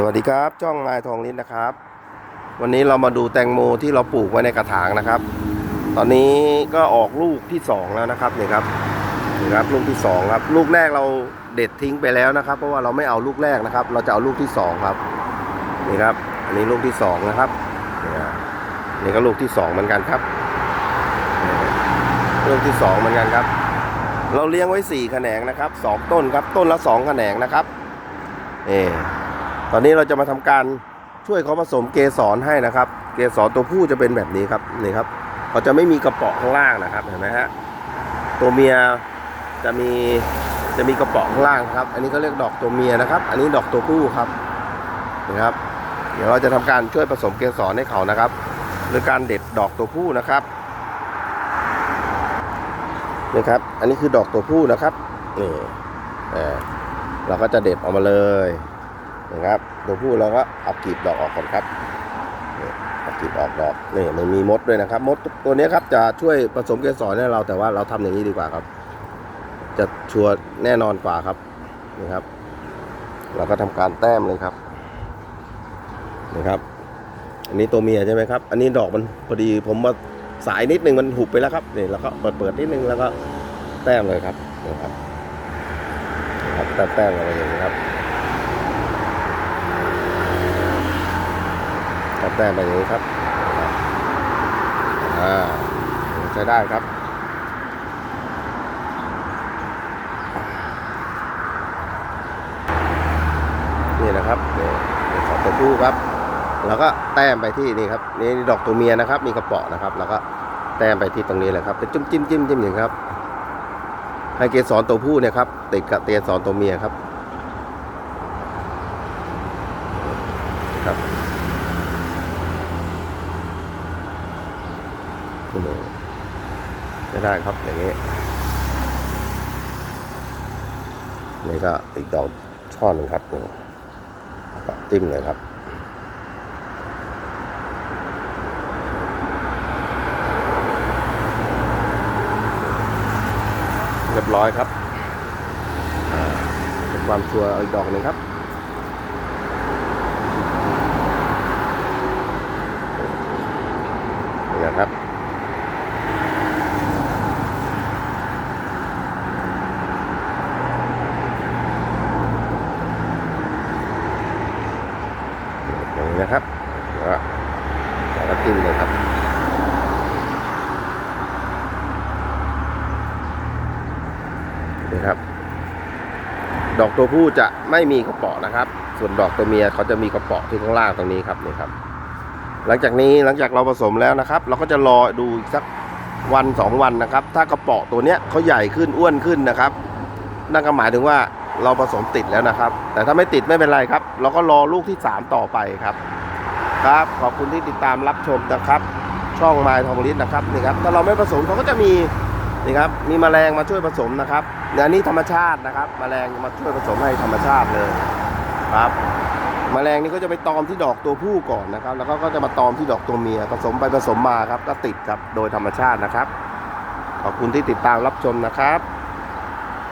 สวัสดีครับจ้องนายทองลิ้นนะครับ วันนี้เรามาดูแตงโมที่เราปลูกไว้ในกระถางนะครับ ตอนนี้ก็ออกลูกที่สองแล้วนะครับนี่ครับนี่ครับลูกที่สองครับ ลูกแรกเราเด็ดทิ้งไปแล้วนะครับ เพราะว่าเราไม่เอาลูกแรกนะครับ เราจะเอาลูกที่สองครับนี่ครับ อันนี้ลูกที่สองนะครับนี่ก็ลูกที่สองเหมือนกันครับลูกที่สองเหมือนกันครับ เราเลี้ยงไว้สี่แขนงนะครับสองต้นครับ ต้นละสองแขนงนะครับนี่ ตอนนี้เราจะมาทำการช่วยเขาผสมเกสรให้นะครับ เกสรตัวผู้จะเป็นแบบนี้ครับนี่ครับเขาจะไม่มีกระเปาะข้างล่างนะครับเห็นไหมฮะตัวเมียจะมีจะมีกระเปาะข้างล่างครับ อันนี้เขาเรียกดอกตัวเมียนะครับ อันนี้ดอกตัวผู้ครับนะครับ เดี๋ยวเราจะทำการช่วยผสมเกสรให้เขานะครับโดยการเด็ดดอกตัวผู้นะครับนี่ครับ อันนี้คือดอกตัวผู้นะครับนี่เราก็จะเด็ดออกมาเลย นะครับตัวผู้เราก็เอากลีบดอกออกก่อนครับเอากลีบออกดอกนี่มันมีมดด้วยนะครับ มดตัวนี้ครับจะช่วยผสมเกสรให้เราแต่ว่าเราทำอย่างนี้ดีกว่าครับ จะชัวร์แน่นอนกว่าครับนี่ครับ เราก็ทำการแต้มเลยครับนี่ครับอันนี้ตัวเมียใช่ไหมครับ อันนี้ดอกมันพอดีผมมาสายนิดนึงมันหุบไปแล้วครับนี่แล้วก็เปิดเปิดนิดนึงแล้วก็แต้มเลยครับนี่ครับนี่ครับแต้มแต้มอะไรอย่างนี้ครับ ครับแต้มไปอย่างนี้ครับอ่าใช้ได้ครับนี่นะครับขอตัวผู้ครับ แล้วก็แต้มไปที่นี่ครับนี่ดอกตัวเมียนะครับมีกระเป๋อนะครับ แล้วก็แต้มไปที่ตรงนี้เลยครับเป็นจิ้มจิ้มจิ้มจิ้มอย่างครับให้เกสรตัวผู้เนี่ยครับติดกับเกสรตัวเมียครับ นี่เลยจะได้ครับอย่างนี้นี่ก็อีกดอกช่อหนึ่งครับนี่ก็จิ้มเลยครับเรียบร้อยครับเป็นความชัวร์เออีกดอกหนึ่งครับ นี่นะครับ อย่างนี้นะครับแล้วก็แล้วกินเลยครับนี่ครับ ดอกตัวผู้จะไม่มีกระเป๋อนะครับ ส่วนดอกตัวเมียเขาจะมีกระเป๋อที่ข้างล่างตรงนี้ครับนี่ครับ หลังจากนี้หลังจากเราผสมแล้วนะครับ เราก็จะรอดูอีกสักวันสองวันนะครับ ถ้ากระเป๋อตัวเนี้ยเขาใหญ่ขึ้นอ้วนขึ้นนะครับ นั่นก็หมายถึงว่า เราผสมติดแล้วนะครับ แต่ถ้าไม่ติดไม่เป็นไรครับ เราก็รอลูกที่ 3 ต่อไปครับ ครับ ขอบคุณที่ติดตามรับชมนะครับ ช่องไมล์ทองลิศนะครับนี่ครับถ้าเราไม่ผสมเขาก็จะมีนี่ครับมีแมลงมาช่วยผสมนะครับเนี่ยนนี้ธรรมชาตินะครับแมลงมาช่วยผสมให้ธรรมชาติเลยครับแมลงนี่ก็จะไปตอมที่ดอกตัวผู้ก่อนนะครับ แล้วก็ก็จะมาตอมที่ดอกตัวเมียผสมไปผสมมาครับ ก็ติดครับโดยธรรมชาตินะครับ ขอบคุณที่ติดตามรับชมนะครับ